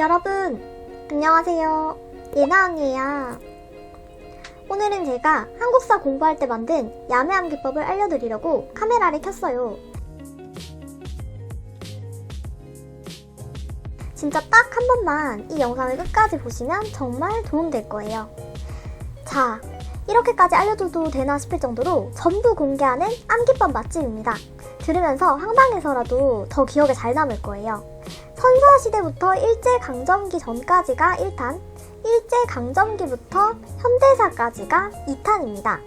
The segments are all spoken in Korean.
여러분, 안녕하세요. 예나 언니예요. 오늘은 제가 한국사 공부할 때 만든 야매암 기법을 알려드리려고 카메라를 켰어요. 진짜 딱 한 번만 이 영상을 끝까지 보시면 정말 도움될 거예요. 자, 이렇게까지 알려줘도 되나 싶을 정도로 전부 공개하는 암기법 맛집입니다. 들으면서 황당해서라도 더 기억에 잘 남을 거예요. 선사시대부터 일제강점기 전까지가 1탄, 일제강점기부터 현대사까지가 2탄입니다.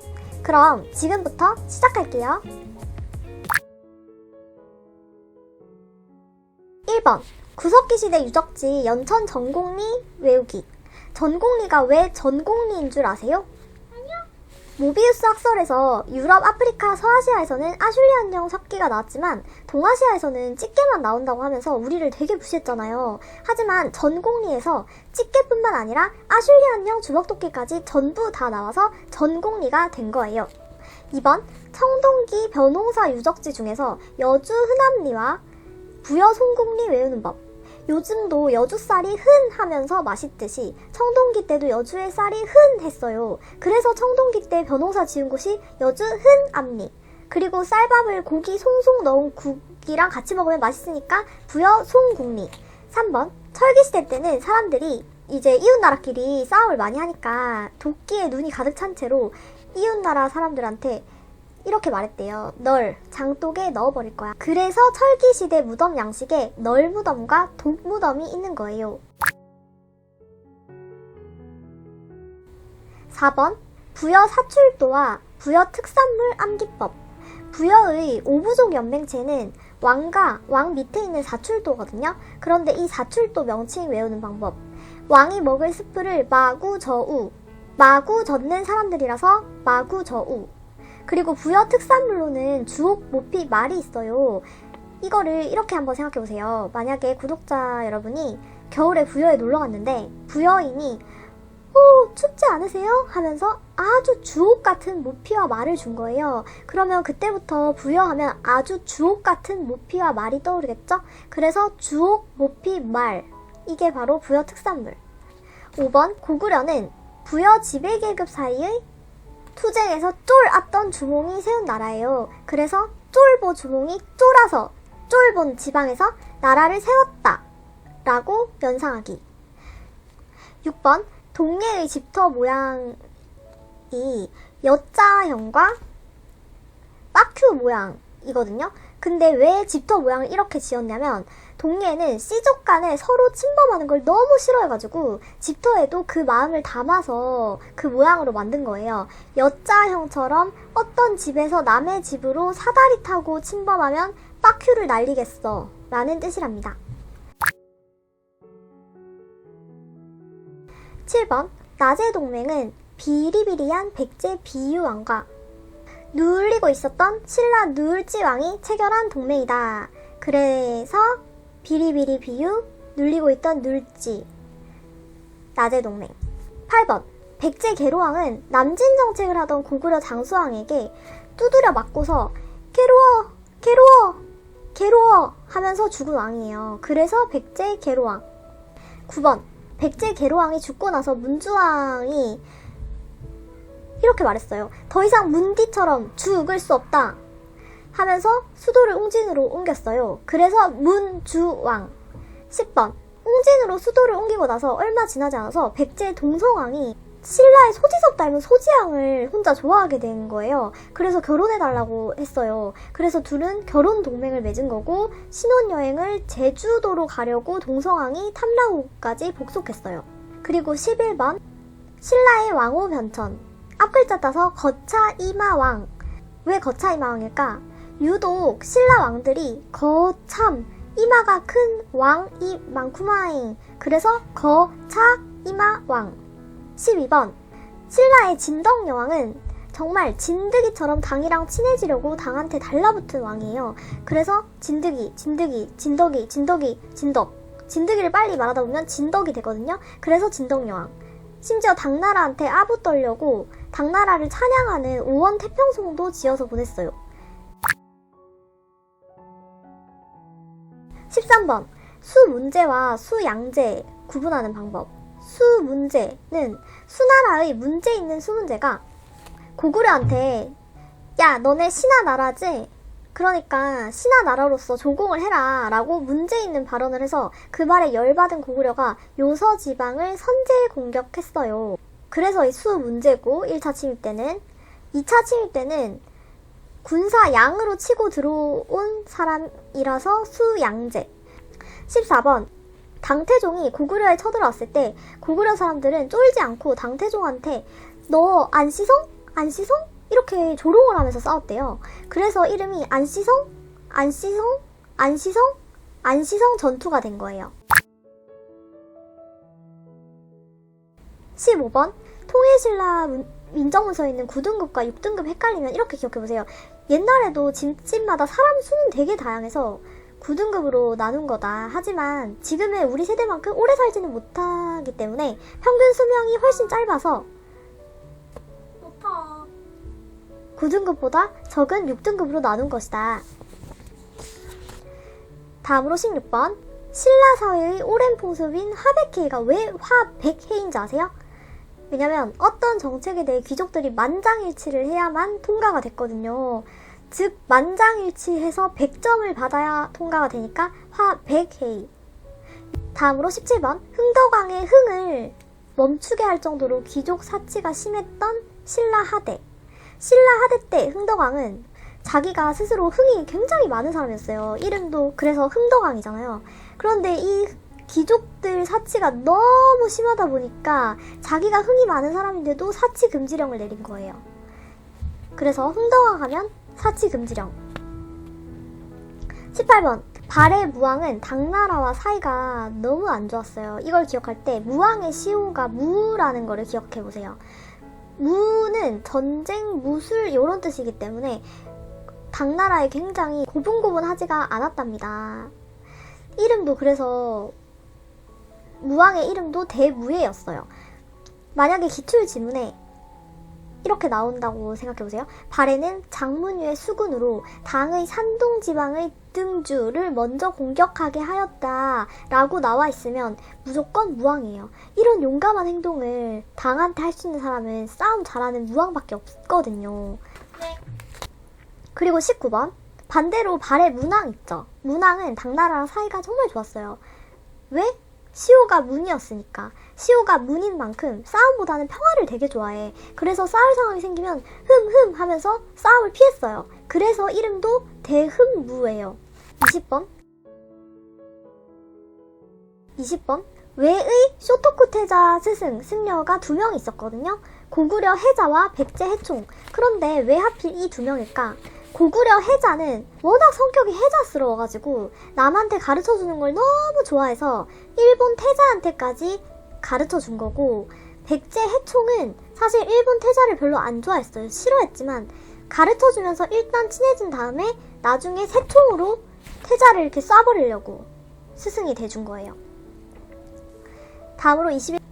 그럼 지금부터 시작할게요. 1번 구석기 시대 유적지 연천 전공리 외우기 전공리가 왜 전공리인 줄 아세요? 모비우스 학설에서 유럽, 아프리카, 서아시아에서는 아슐리안형 석기가 나왔지만 동아시아에서는 집게만 나온다고 하면서 우리를 되게 무시했잖아요. 하지만 전공리에서 집게뿐만 아니라 아슐리안형 주먹도끼까지 전부 다 나와서 전공리가 된 거예요. 2번 청동기 변홍사 유적지 중에서 여주 흔암리와 부여 송국리 외우는 법 요즘도 여주 쌀이 흔 하면서 맛있듯이 청동기 때도 여주의 쌀이 흔 했어요. 그래서 청동기 때 변호사 지은 곳이 여주 흔 암리. 그리고 쌀밥을 고기 송송 넣은 국이랑 같이 먹으면 맛있으니까 부여 송국리. 3번 철기시대 때는 사람들이 이제 이웃나라끼리 싸움을 많이 하니까 도끼에 눈이 가득 찬 채로 이웃나라 사람들한테 이렇게 말했대요. 널 장독에 넣어버릴 거야. 그래서 철기 시대 무덤 양식에 널 무덤과 독 무덤이 있는 거예요. 4번 부여 사출도와 부여 특산물 암기법. 부여의 오부족 연맹체는 왕과 왕 밑에 있는 사출도거든요. 그런데 이 사출도 명칭 외우는 방법. 왕이 먹을 스프를 마구 저우. 마구 젓는 사람들이라서 마구 저우. 그리고 부여 특산물로는 주옥, 모피, 말이 있어요. 이거를 이렇게 한번 생각해 보세요. 만약에 구독자 여러분이 겨울에 부여에 놀러 갔는데 부여인이 오, 춥지 않으세요? 하면서 아주 주옥 같은 모피와 말을 준 거예요. 그러면 그때부터 부여하면 아주 주옥 같은 모피와 말이 떠오르겠죠? 그래서 주옥, 모피, 말. 이게 바로 부여 특산물. 5번 고구려는 부여 지배계급 사이의 투쟁에서 쫄 앞던 주몽이 세운 나라예요. 그래서 쫄보 주몽이 쫄아서 쫄본 지방에서 나라를 세웠다. 라고 연상하기. 6번 동해의 집터 모양이 여자형과 빠큐 모양이거든요. 근데 왜 집터 모양을 이렇게 지었냐면 동해는 씨족 간에 서로 침범하는 걸 너무 싫어해가지고 집터에도 그 마음을 담아서 그 모양으로 만든 거예요. 여자형처럼 어떤 집에서 남의 집으로 사다리 타고 침범하면 빠큐를 날리겠어 라는 뜻이랍니다. 7번 낮의 동맹은 비리비리한 백제 비유왕과 누울리고 있었던 신라 누울지 왕이 체결한 동맹이다. 그래서 비리비리 비유 눌리고 있던 눌지. 낮의 동맹. 8번. 백제 계로왕은 남진 정책을 하던 고구려 장수왕에게 두드려 맞고서 괴로워 괴로워 괴로워 하면서 죽은 왕이에요. 그래서 백제 계로왕. 9번. 백제 계로왕이 죽고 나서 문주왕이 이렇게 말했어요. 더 이상 문디처럼 죽을 수 없다. 하면서 수도를 웅진으로 옮겼어요. 그래서 문주왕. 10번. 웅진으로 수도를 옮기고 나서 얼마 지나지 않아서 백제 동성왕이 신라의 소지섭 닮은 소지왕을 혼자 좋아하게 된 거예요. 그래서 결혼해달라고 했어요. 그래서 둘은 결혼 동맹을 맺은 거고 신혼여행을 제주도로 가려고 동성왕이 탐라우까지 복속했어요. 그리고 11번. 신라의 왕호 변천. 앞글자 따서 거차 이마왕. 왜 거차 이마왕일까? 유독 신라 왕들이 거참 이마가 큰 왕이 많구마잉. 그래서 거차 이마왕. 12번 신라의 진덕 여왕은 정말 진드기처럼 당이랑 친해지려고 당한테 달라붙은 왕이에요. 그래서 진드기, 진드기, 진덕이, 진덕이, 진덕. 진드기를 빨리 말하다 보면 진덕이 되거든요. 그래서 진덕 여왕. 심지어 당나라한테 아부 떨려고 당나라를 찬양하는 오원 태평송도 지어서 보냈어요. 13번. 수 문제와 수 양제 구분하는 방법. 수 문제는 수나라의 문제 있는 수 문제가 고구려한테 야 너네 신하 나라지? 그러니까 신하 나라로서 조공을 해라 라고 문제 있는 발언을 해서 그 말에 열받은 고구려가 요서 지방을 선제 공격했어요. 그래서 이 수 문제고 1차 침입 때는 2차 침입 때는 군사 양으로 치고 들어온 사람이라서 수양제. 14번. 당태종이 고구려에 쳐들어왔을 때 고구려 사람들은 쫄지 않고 당태종한테 너 안시성? 안시성? 이렇게 조롱을 하면서 싸웠대요. 그래서 이름이 안시성? 안시성? 안시성? 안시성 전투가 된 거예요. 15번. 통일신라 문- 민정문서에 있는 9등급과 6등급 헷갈리면 이렇게 기억해보세요. 옛날에도 집집마다 사람 수는 되게 다양해서 9등급으로 나눈 거다. 하지만 지금의 우리 세대만큼 오래 살지는 못하기 때문에 평균 수명이 훨씬 짧아서 높아. 9등급보다 적은 6등급으로 나눈 것이다. 다음으로 16번. 신라 사회의 오랜 풍습인 화백회의가 왜 화백회의인지 아세요? 왜냐면 어떤 정책에 대해 귀족들이 만장일치를 해야만 통과가 됐거든요. 즉 만장일치해서 100점을 받아야 통과가 되니까 화백회의. 다음으로 17번. 흥덕왕의 흥을 멈추게 할 정도로 귀족 사치가 심했던 신라 하대. 신라 하대 때 흥덕왕은 자기가 스스로 흥이 굉장히 많은 사람이었어요. 이름도 그래서 흥덕왕이잖아요. 그런데 이 귀족들 사치가 너무 심하다 보니까 자기가 흥이 많은 사람인데도 사치 금지령을 내린 거예요. 그래서 흥덕왕 하면 사치 금지령. 18번. 발해 무왕은 당나라와 사이가 너무 안 좋았어요. 이걸 기억할 때 무왕의 시호가 무라는 거를 기억해 보세요. 무는 전쟁, 무술 이런 뜻이기 때문에 당나라에 굉장히 고분고분하지가 않았답니다. 이름도 그래서 무왕의 이름도 대무예였어요. 만약에 기출 지문에 이렇게 나온다고 생각해보세요. 발해는 장문유의 수군으로 당의 산동 지방의 등주를 먼저 공격하게 하였다 라고 나와 있으면 무조건 무왕이에요. 이런 용감한 행동을 당한테 할 수 있는 사람은 싸움 잘하는 무왕밖에 없거든요. 네. 그리고 19번. 반대로 발의 문왕 있죠. 문왕은 당나라랑 사이가 정말 좋았어요. 왜? 시호가 문이었으니까. 시호가 문인 만큼 싸움보다는 평화를 되게 좋아해. 그래서 싸울 상황이 생기면 흠흠 하면서 싸움을 피했어요. 그래서 이름도 대흠무예요. 20번. 20번. 외의 쇼토쿠 태자 스승, 승려가 두 명 있었거든요. 고구려 해자와 백제 해총. 그런데 왜 하필 이 두 명일까? 고구려 해자는 워낙 성격이 해자스러워가지고 남한테 가르쳐 주는 걸 너무 좋아해서 일본 태자한테까지 가르쳐 준 거고 백제 해총은 사실 일본 태자를 별로 안 좋아했어요. 싫어했지만 가르쳐 주면서 일단 친해진 다음에 나중에 세총으로 태자를 이렇게 쏴버리려고 스승이 돼준 거예요. 다음으로 21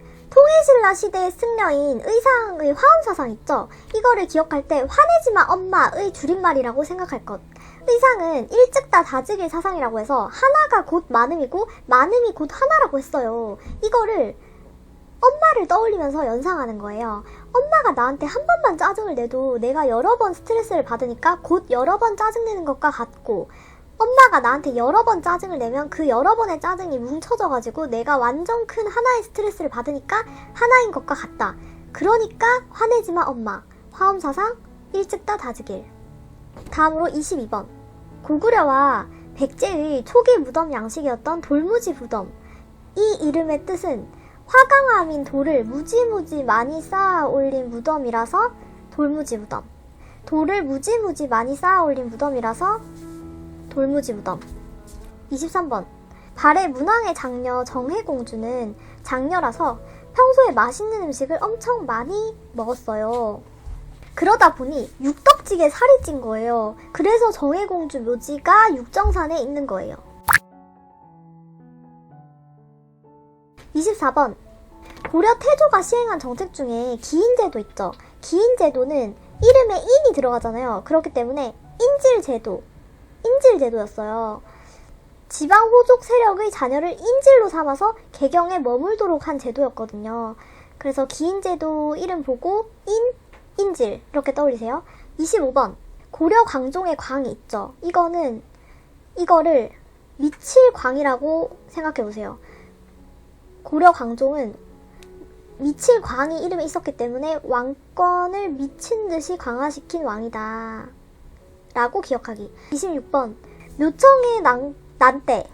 통일신라 시대의 승려인 의상의 화엄사상 있죠? 이거를 기억할 때 화내지마 엄마의 줄임말이라고 생각할 것. 의상은 일찍 다 다지길 사상이라고 해서 하나가 곧 많음이고 많음이 곧 하나라고 했어요. 이거를 엄마를 떠올리면서 연상하는 거예요. 엄마가 나한테 한 번만 짜증을 내도 내가 여러 번 스트레스를 받으니까 곧 여러 번 짜증내는 것과 같고 엄마가 나한테 여러 번 짜증을 내면 그 여러 번의 짜증이 뭉쳐져가지고 내가 완전 큰 하나의 스트레스를 받으니까 하나인 것과 같다. 그러니까 화내지마 엄마. 화엄사상 일찍 다 다지길. 다음으로 22번. 고구려와 백제의 초기 무덤 양식이었던 돌무지 무덤. 이 이름의 뜻은 화강암인 돌을 무지무지 많이 쌓아 올린 무덤이라서 돌무지 무덤. 돌을 무지무지 많이 쌓아 올린 무덤이라서 돌무지 무덤. 23번. 발해 문왕의 장녀 정혜공주는 장녀라서 평소에 맛있는 음식을 엄청 많이 먹었어요. 그러다 보니 육덕지게 살이 찐 거예요. 그래서 정혜공주 묘지가 육정산에 있는 거예요. 24번. 고려 태조가 시행한 정책 중에 기인제도 있죠. 기인제도는 이름에 인이 들어가잖아요. 그렇기 때문에 인질제도, 인질제도였어요. 지방 호족 세력의 자녀를 인질로 삼아서 개경에 머물도록 한 제도였거든요. 그래서 기인제도 이름 보고 인, 인질 이렇게 떠올리세요. 25번 고려 광종의 광이 있죠. 이거는 이거를 미칠 광이라고 생각해 보세요. 고려 광종은 미칠 광이 이름에 있었기 때문에 왕권을 미친 듯이 강화시킨 왕이다. 라고 기억하기. 26번. 묘청의 난, 난때.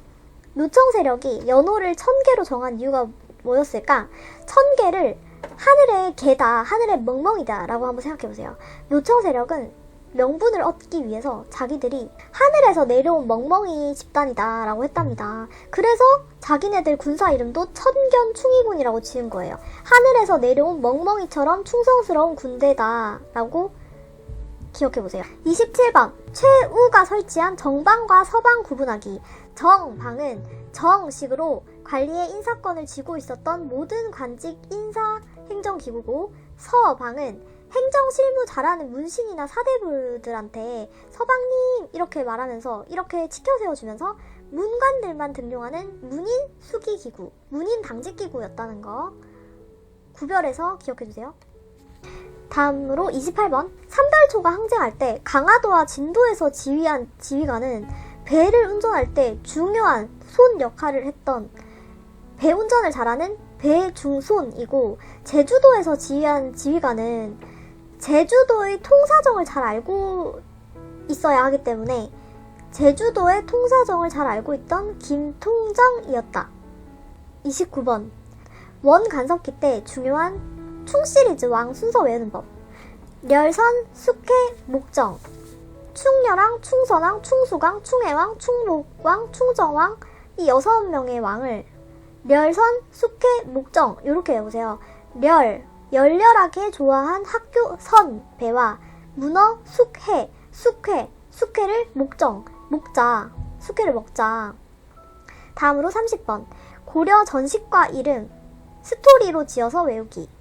묘청 세력이 연호를 천 개로 정한 이유가 뭐였을까? 천 개를 하늘의 개다, 하늘의 멍멍이다 라고 한번 생각해 보세요. 묘청 세력은 명분을 얻기 위해서 자기들이 하늘에서 내려온 멍멍이 집단이다 라고 했답니다. 그래서 자기네들 군사 이름도 천견충이군이라고 지은 거예요. 하늘에서 내려온 멍멍이처럼 충성스러운 군대다 라고 기억해 보세요. 27번. 최우가 설치한 정방과 서방 구분하기. 정방은 정식으로 관리의 인사권을 쥐고 있었던 모든 관직 인사 행정기구고 서방은 행정 실무 잘하는 문신이나 사대부들한테 서방님 이렇게 말하면서 이렇게 치켜 세워주면서 문관들만 등용하는 문인 수기기구, 문인 당직기구였다는 거 구별해서 기억해주세요. 다음으로 28번. 삼달초가 항쟁할 때 강화도와 진도에서 지휘한 지휘관은 배를 운전할 때 중요한 손 역할을 했던 배 운전을 잘하는 배중손이고 제주도에서 지휘한 지휘관은 제주도의 통사정을 잘 알고 있어야 하기 때문에 제주도의 통사정을 잘 알고 있던 김통정이었다. 29번. 원 간섭기 때 중요한 충 시리즈 왕 순서 외우는 법. 렬선, 숙회, 목정. 충렬왕, 충선왕, 충수강, 충해왕, 충목왕, 충정왕 이 여섯 명의 왕을 렬선, 숙회, 목정 이렇게 외우세요. 렬, 열렬하게 좋아한 학교 선, 배와 문어, 숙회, 숙회, 숙회를 목정, 먹자, 숙회를 먹자. 다음으로 30번. 고려 전식과 이름, 스토리로 지어서 외우기.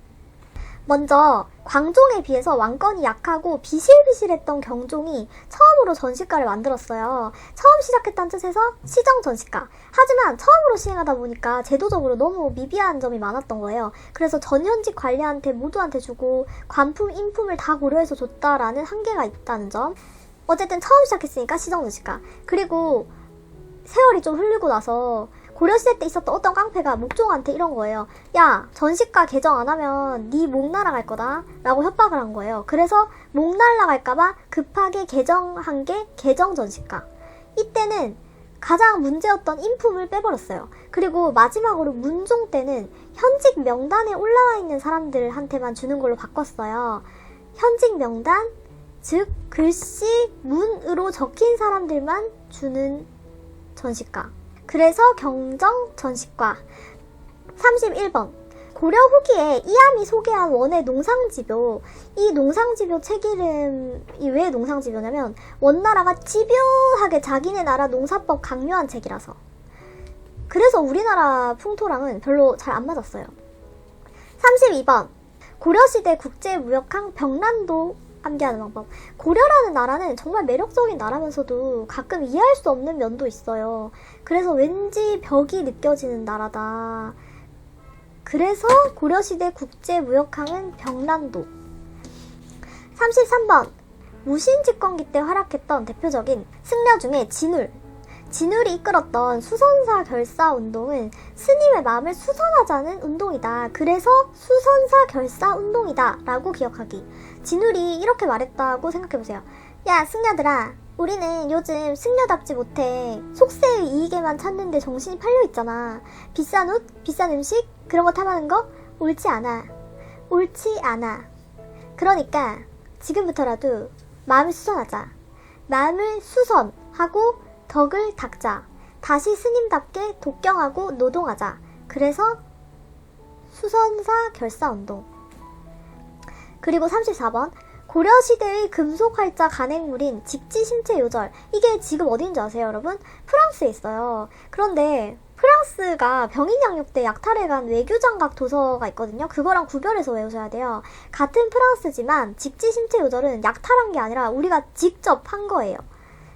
먼저 광종에 비해서 왕권이 약하고 비실비실했던 경종이 처음으로 전시가를 만들었어요. 처음 시작했다는 뜻에서 시정 전시가. 하지만 처음으로 시행하다 보니까 제도적으로 너무 미비한 점이 많았던 거예요. 그래서 전현직 관리한테 모두한테 주고 관품, 인품을 다 고려해서 줬다라는 한계가 있다는 점. 어쨌든 처음 시작했으니까 시정 전시가. 그리고 세월이 좀 흘리고 나서 고려시대 때 있었던 어떤 깡패가 목종한테 이런 거예요. 야, 전시가 개정 안 하면 네 목 날아갈 거다. 라고 협박을 한 거예요. 그래서 목 날아갈까봐 급하게 개정한 게 개정 전시가. 이때는 가장 문제였던 인품을 빼버렸어요. 그리고 마지막으로 문종 때는 현직 명단에 올라와 있는 사람들한테만 주는 걸로 바꿨어요. 현직 명단, 즉 글씨, 문으로 적힌 사람들만 주는 전시가. 그래서 경정 전시과 31번. 고려 후기에 이암이 소개한 원의 농상지표 이 농상지표 책 이름이 왜 농상지표냐면 원나라가 집요하게 자기네 나라 농사법 강요한 책이라서. 그래서 우리나라 풍토랑은 별로 잘 안 맞았어요. 32번. 고려시대 국제무역항 병란도 암기하는 방법. 고려라는 나라는 정말 매력적인 나라면서도 가끔 이해할 수 없는 면도 있어요. 그래서 왠지 벽이 느껴지는 나라다. 그래서 고려시대 국제무역항은 병란도. 33번. 무신 집권기 때 활약했던 대표적인 승려 중에 진울. 진울이 이끌었던 수선사 결사 운동은 스님의 마음을 수선하자는 운동이다. 그래서 수선사 결사 운동이다. 라고 기억하기. 진울이 이렇게 말했다고 생각해보세요. 야, 승려들아. 우리는 요즘 승려답지 못해 속세의 이익에만 찾는데 정신이 팔려 있잖아. 비싼 옷, 비싼 음식, 그런 거 탐하는 거 옳지 않아. 옳지 않아. 그러니까 지금부터라도 마음을 수선하자. 마음을 수선하고 덕을 닦자. 다시 스님답게 독경하고 노동하자. 그래서 수선사 결사운동. 그리고 34번. 고려시대의 금속활자 간행물인 직지심체 요절. 이게 지금 어디인지 아세요, 여러분? 프랑스에 있어요. 그런데 프랑스가 병인 양육대 약탈에 간 외교장각 도서가 있거든요. 그거랑 구별해서 외우셔야 돼요. 같은 프랑스지만 직지심체 요절은 약탈한 게 아니라 우리가 직접 한 거예요.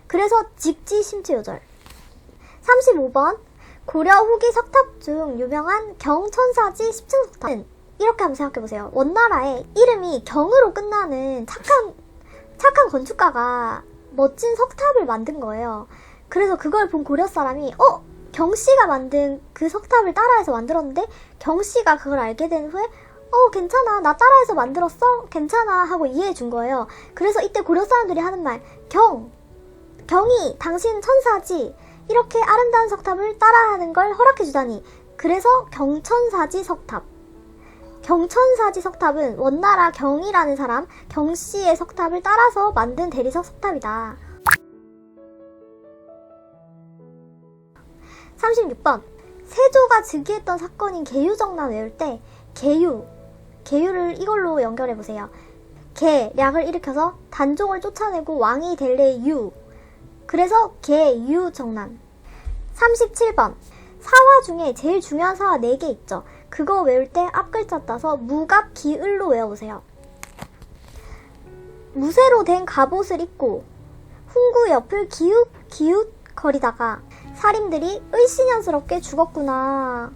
그래서 직지심체 요절. 35번 고려 후기 석탑 중 유명한 경천사지 10층 석탑은 이렇게 한번 생각해 보세요. 원나라에 이름이 경으로 끝나는 착한 착한 건축가가 멋진 석탑을 만든 거예요. 그래서 그걸 본 고려 사람이 어 경씨가 만든 그 석탑을 따라해서 만들었는데 경씨가 그걸 알게 된 후에 어 괜찮아 나 따라해서 만들었어 괜찮아 하고 이해해 준 거예요. 그래서 이때 고려 사람들이 하는 말 경 경이 당신 천사지 이렇게 아름다운 석탑을 따라하는 걸 허락해 주다니 그래서 경천사지 석탑 경천사지 석탑은 원나라 경이라는 사람 경씨의 석탑을 따라서 만든 대리석 석탑이다. 36번 세조가 즉위했던 사건인 계유정난 외울 때 계유 계유를 이걸로 연결해 보세요. 계 략을 일으켜서 단종을 쫓아내고 왕이 될래 유 그래서 계유정난 37번 사화 중에 제일 중요한 사화 4개 있죠. 그거 외울 때 앞글자 따서 무갑 기을로 외워보세요. 무쇠로 된 갑옷을 입고 훈구 옆을 기웃 기웃 거리다가 살인들이 을씨년스럽게 죽었구나.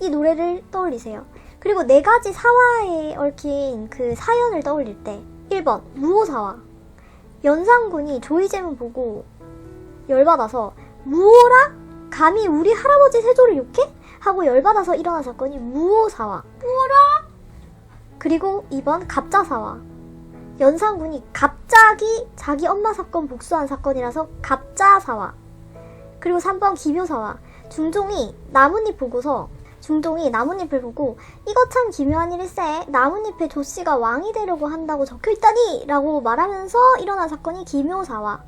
이 노래를 떠올리세요. 그리고 네 가지 사화에 얽힌 그 사연을 떠올릴 때 1번 무호사화 연산군이 조이제문 보고 열받아서 무호라? 감히 우리 할아버지 세조를 욕해? 하고 열받아서 일어난 사건이 무호사화 무호라? 그리고 2번 갑자사화 연산군이 갑자기 자기 엄마 사건 복수한 사건이라서 갑자사화 그리고 3번 기묘사화 중종이 나뭇잎 보고서 중종이 나뭇잎을 보고 이거 참 기묘한 일일세. 나뭇잎에 조씨가 왕이 되려고 한다고 적혀있다니! 라고 말하면서 일어난 사건이 기묘사화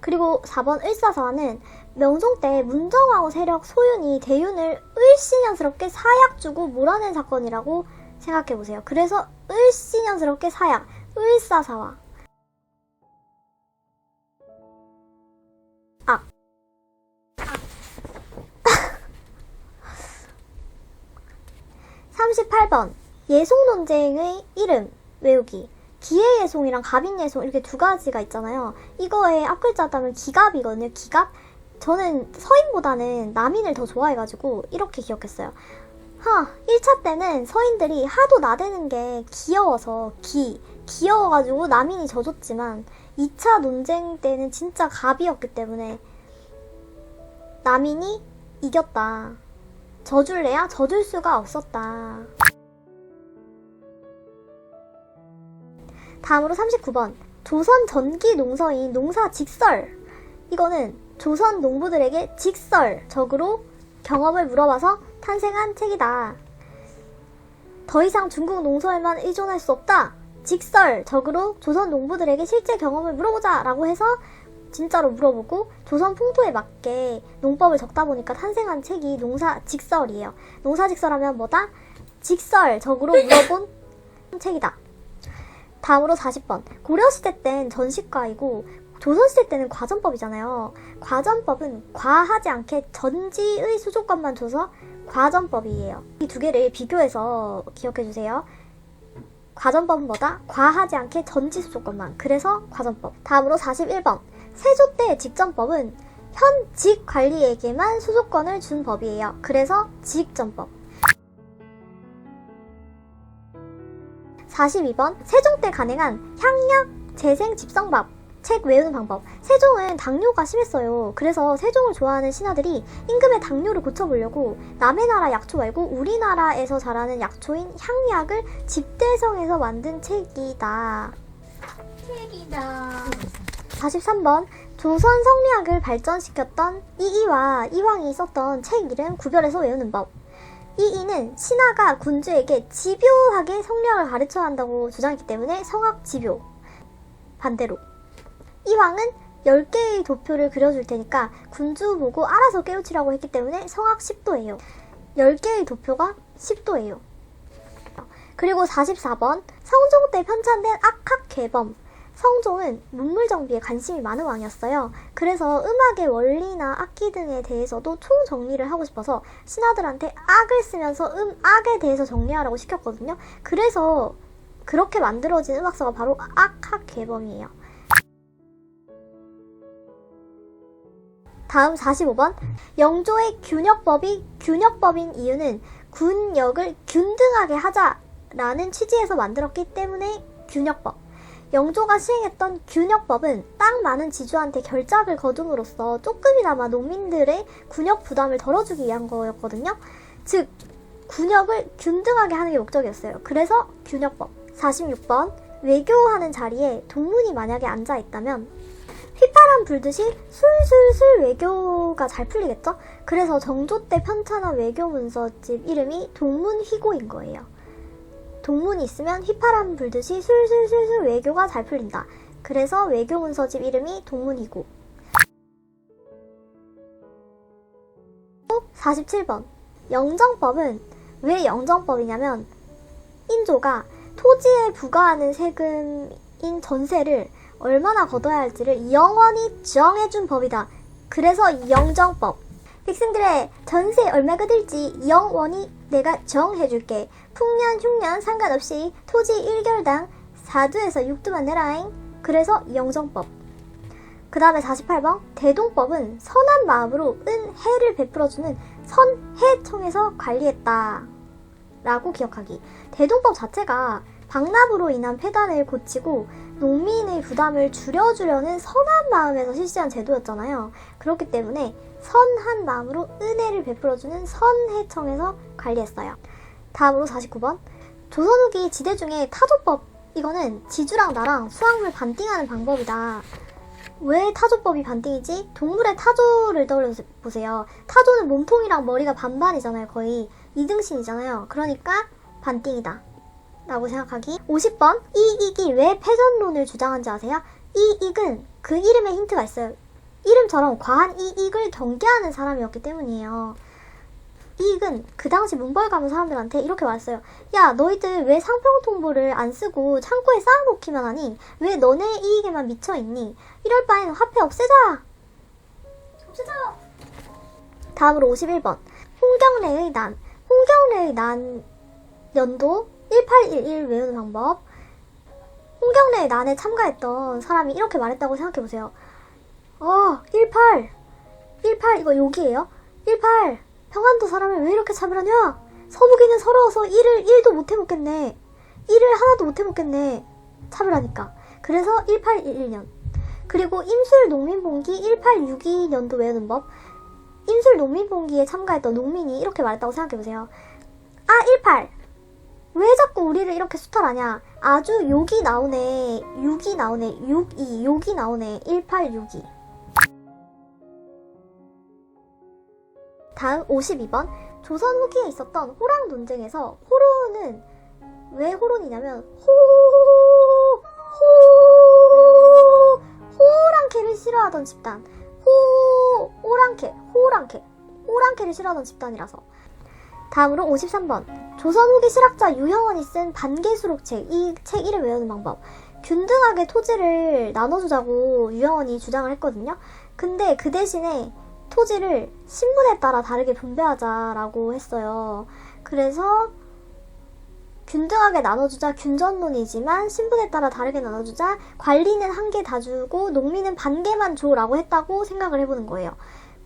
그리고 4번 을사사화는 명종 때 문정왕후 세력 소윤이 대윤을 을씨년스럽게 사약 주고 몰아낸 사건이라고 생각해보세요. 그래서 을씨년스럽게 사약 을사사화 아. 38번 예송 논쟁의 이름 외우기 기해예송이랑 갑인 예송 이렇게 두 가지가 있잖아요. 이거의 앞글자 따면 기갑이거든요. 기갑. 저는 서인보다는 남인을 더 좋아해가지고 이렇게 기억했어요. 하, 1차 때는 서인들이 하도 나대는 게 귀여워서 기, 귀여워가지고 남인이 져줬지만 2차 논쟁 때는 진짜 갑이었기 때문에 남인이 이겼다. 져줄래야 져줄 수가 없었다. 다음으로 39번. 조선 전기 농서인 농사 직설. 이거는 조선 농부들에게 직설적으로 경험을 물어봐서 탄생한 책이다. 더 이상 중국 농서에만 의존할 수 없다. 직설적으로 조선 농부들에게 실제 경험을 물어보자 라고 해서 진짜로 물어보고 조선 풍토에 맞게 농법을 적다 보니까 탄생한 책이 농사 직설이에요. 농사 직설하면 뭐다? 직설적으로 물어본 책이다. 다음으로 40번. 고려시대 땐 전시과이고 조선시대 때는 과전법이잖아요. 과전법은 과하지 않게 전지의 수조건만 줘서 과전법이에요. 이 두 개를 비교해서 기억해 주세요. 과전법은 뭐다? 과하지 않게 전지 수조건만. 그래서 과전법. 다음으로 41번. 세조 때 직전법은 현직 관리에게만 수조건을 준 법이에요. 그래서 직전법. 42번 세종 때 가능한 향약 재생 집성밥 책 외우는 방법. 세종은 당뇨가 심했어요. 그래서 세종을 좋아하는 신하들이 임금의 당뇨를 고쳐보려고 남의 나라 약초 말고 우리나라에서 자라는 약초인 향약을 집대성에서 만든 책이다. 책이다. 43번 조선 성리학을 발전시켰던 이이와 이황이 썼던 책 이름 구별해서 외우는 법 이 이는 신하가 군주에게 집요하게 성리학을 가르쳐야 한다고 주장했기 때문에 성악 집요. 반대로 이황은 10개의 도표를 그려줄 테니까 군주 보고 알아서 깨우치라고 했기 때문에 성악 10도예요. 10개의 도표가 10도예요. 그리고 44번 성종 때 편찬된 악학 개범 성종은 문물 정비에 관심이 많은 왕이었어요. 그래서 음악의 원리나 악기 등에 대해서도 총 정리를 하고 싶어서 신하들한테 악을 쓰면서 음악에 대해서 정리하라고 시켰거든요. 그래서 그렇게 만들어진 음악서가 바로 악학 개범이에요. 다음 45번. 영조의 균역법이 균역법인 이유는 군역을 균등하게 하자라는 취지에서 만들었기 때문에 균역법. 영조가 시행했던 균역법은 땅 많은 지주한테 결작을 거둠으로써 조금이나마 농민들의 군역 부담을 덜어주기 위한 거였거든요. 즉, 군역을 균등하게 하는 게 목적이었어요. 그래서 균역법. 46번. 외교하는 자리에 동문이 만약에 앉아 있다면 휘파람 불듯이 술술술 외교가 잘 풀리겠죠? 그래서 정조 때 편찬한 외교 문서집 이름이 동문휘고인 거예요. 동문이 있으면 휘파람 불듯이 술술술술 외교가 잘 풀린다. 그래서 외교 문서집 이름이 동문이고. 47번. 영정법은 왜 영정법이냐면 인조가 토지에 부과하는 세금인 전세를 얼마나 걷어야 할지를 영원히 정해준 법이다. 그래서 영정법. 백성들의 전세 얼마가 들지 영원히 내가 정해줄게. 풍년, 흉년 상관없이 토지 1결당 4두에서 6두만 내라잉. 그래서 영정법. 그 다음에 48번. 대동법은 선한 마음으로 은혜를 베풀어주는 선해청에서 관리했다. 라고 기억하기. 대동법 자체가 방납으로 인한 폐단을 고치고 농민의 부담을 줄여주려는 선한 마음에서 실시한 제도였잖아요. 그렇기 때문에 선한 마음으로 은혜를 베풀어주는 선해청에서 관리했어요. 다음으로 49번. 조선 후기 지대 중에 타조법. 이거는 지주랑 나랑 수확물 반띵하는 방법이다. 왜 타조법이 반띵이지? 동물의 타조를 떠올려보세요. 타조는 몸통이랑 머리가 반반이잖아요, 거의. 이등신이잖아요. 그러니까 반띵이다. 라고 생각하기. 50번. 이익이 왜 패전론을 주장한지 아세요? 이익은 그 이름에 힌트가 있어요. 이름처럼 과한 이익을 경계하는 사람이었기 때문이에요. 이익은 그 당시 문벌 가면 사람들한테 이렇게 말했어요. 야, 너희들 왜 상평 통보를 안 쓰고 창고에 쌓아놓기만 하니? 왜 너네 이익에만 미쳐있니? 이럴 바엔 화폐 없애자! 없애자. 다음으로 51번. 홍경래의 난. 홍경래의 난 연도 1811 외우는 방법. 홍경래의 난에 참가했던 사람이 이렇게 말했다고 생각해보세요. 어, 18. 18, 이거 욕이에요? 18. 평안도 사람을 왜 이렇게 차별하냐? 서북이는 서러워서 일을 1도 못 해먹겠네. 일을 하나도 못 해먹겠네. 차별하니까. 그래서 1811년. 그리고 임술 농민봉기 1862년도 외우는 법. 임술 농민봉기에 참가했던 농민이 이렇게 말했다고 생각해보세요. 아, 18. 왜 자꾸 우리를 이렇게 수탈하냐? 아주 욕이 나오네. 6이 나오네. 62. 욕이 나오네. 1862. 다음 52번. 조선 후기에 있었던 호랑 논쟁에서 호론은 왜 호론이냐면 호, 호, 호랑캐를 싫어하던 집단. 호, 호랑캐, 호랑캐, 호랑캐를 싫어하던 집단이라서. 다음으로 53번. 조선 후기 실학자 유형원이 쓴 반개수록책. 이 책 이름 외우는 방법. 균등하게 토지를 나눠주자고 유형원이 주장을 했거든요. 근데 그 대신에 토지를 신분에 따라 다르게 분배하자라고 했어요. 그래서 균등하게 나눠주자 균전론이지만 신분에 따라 다르게 나눠주자 관리는 한 개 다 주고 농민은 반 개만 줘라고 했다고 생각을 해보는 거예요.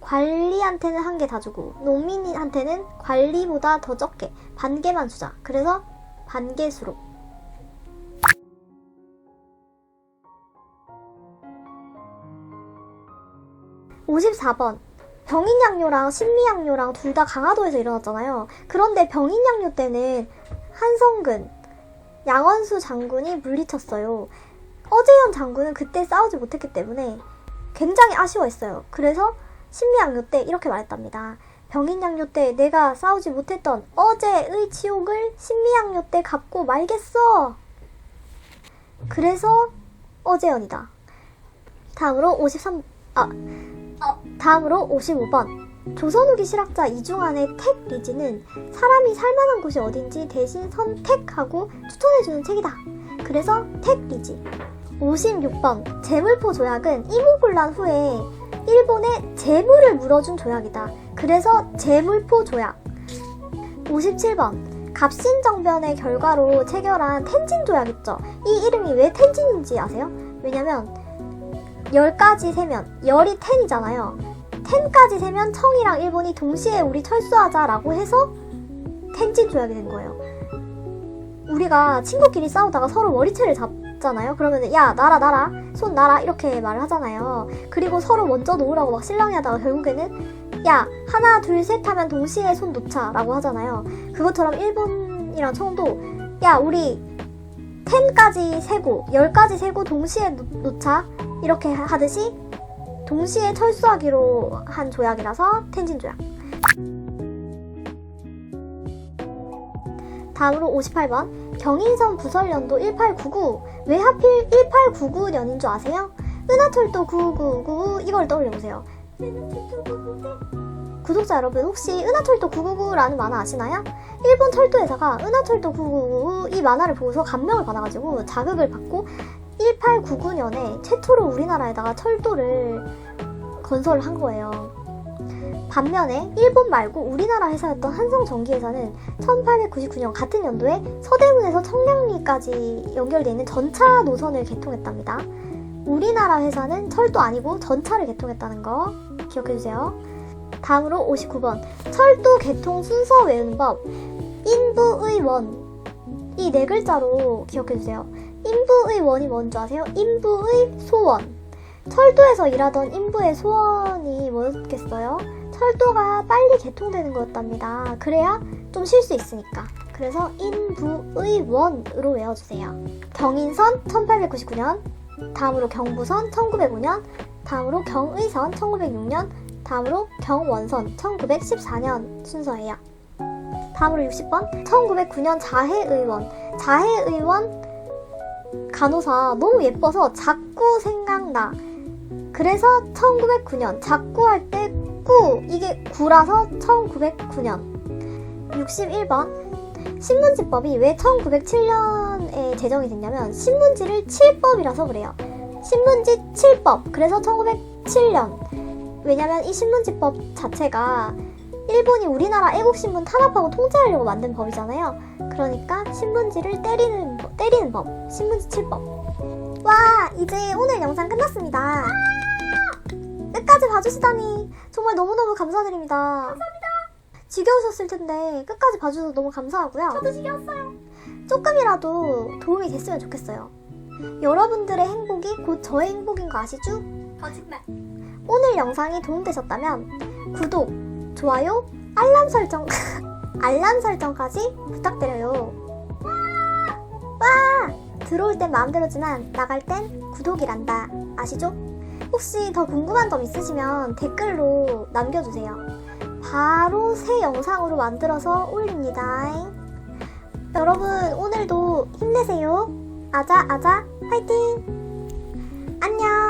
관리한테는 한 개 다 주고 농민한테는 관리보다 더 적게 반 개만 주자. 그래서 반 개수로. (54번) 병인양요랑 신미양요랑 둘 다 강화도에서 일어났잖아요. 그런데 병인양요 때는 한성근, 양원수 장군이 물리쳤어요. 어재현 장군은 그때 싸우지 못했기 때문에 굉장히 아쉬워했어요. 그래서 신미양요 때 이렇게 말했답니다. 병인양요 때 내가 싸우지 못했던 어제의 치욕을 신미양요 때 갚고 말겠어. 그래서 어재현이다. 다음으로 53, 아, 어, 다음으로 55번. 조선 후기 실학자 이중환의 택 리지는 사람이 살만한 곳이 어딘지 대신 선택하고 추천해주는 책이다. 그래서 택 리지. 56번. 재물포 조약은 이모군란 후에 일본에 재물을 물어준 조약이다. 그래서 재물포 조약. 57번. 갑신정변의 결과로 체결한 텐진 조약 있죠. 이 이름이 왜 텐진인지 아세요? 왜냐면 10가지 세면 열이 텐이잖아요. 텐까지 세면 청이랑 일본이 동시에 우리 철수하자라고 해서 텐진 조약이 된 거예요. 우리가 친구끼리 싸우다가 서로 머리채를 잡 잖아요. 그러면 야 나라 나라 손 나라 이렇게 말을 하잖아요. 그리고 서로 먼저 놓으라고 막 실랑이 하다가 결국에는 야 하나 둘 셋 하면 동시에 손 놓자라고 하잖아요. 그것처럼 일본이랑 청도 야 우리 10까지 세고 10까지 세고 동시에 놓- 놓자 이렇게 하- 하듯이 동시에 철수하기로 한 조약이라서 텐진 조약. 다음으로 58번 경인선 부설연도 1899 왜 하필 1899년인 줄 아세요? 은하철도 9999 이걸 떠올려보세요. 구독자 여러분 혹시 은하철도 999라는 만화 아시나요? 일본 철도 회사가 은하철도 999 이 만화를 보고서 감명을 받아가지고 자극을 받고 1899년에 최초로 우리나라에다가 철도를 건설을 한 거예요. 반면에 일본 말고 우리나라 회사였던 한성전기회사는 1899년 같은 연도에 서대문에서 청량리까지 연결되어 있는 전차 노선을 개통했답니다. 우리나라 회사는 철도 아니고 전차를 개통했다는 거 기억해주세요. 다음으로 59번 철도 개통 순서 외우는 법 인부의 원 이 네 글자로 기억해주세요. 인부의 원이 뭔지 아세요? 인부의 소원 철도에서 일하던 인부의 소원이 뭐였겠어요? 철도가 빨리 개통되는 거였답니다. 그래야 좀 쉴 수 있으니까. 그래서 인부의 원으로 외워주세요. 경인선 1899년, 다음으로 경부선 1905년, 다음으로 경의선 1906년, 다음으로 경원선 1914년 순서예요. 다음으로 60번 1909년 자해의원 자해의원 간호사 너무 예뻐서 자꾸 생각나 그래서 1909년 자꾸 할 때 꾸 이게 구라서 1909년 61번 신문지법이 왜 1907년에 제정이 됐냐면 신문지를 칠법이라서 그래요 신문지 칠법 그래서 1907년 왜냐면 이 신문지법 자체가 일본이 우리나라 애국신문 탄압하고 통제하려고 만든 법이잖아요. 그러니까 신문지를 때리는 법, 때리는 법, 신문지 칠법. 와, 이제 오늘 영상 끝났습니다. 끝까지 봐주시다니 정말 너무너무 감사드립니다. 감사합니다. 지겨우셨을 텐데 끝까지 봐주셔서 너무 감사하고요. 저도 지겨웠어요. 조금이라도 도움이 됐으면 좋겠어요. 여러분들의 행복이 곧 저의 행복인 거 아시죠? 거짓말. 오늘 영상이 도움되셨다면 구독, 좋아요, 알람 설정, 알람 설정까지 부탁드려요. 와! 들어올 땐 마음대로지만 나갈 땐 구독이란다. 아시죠? 혹시 더 궁금한 점 있으시면 댓글로 남겨주세요. 바로 새 영상으로 만들어서 올립니다. 여러분, 오늘도 힘내세요. 아자, 아자, 화이팅! 안녕!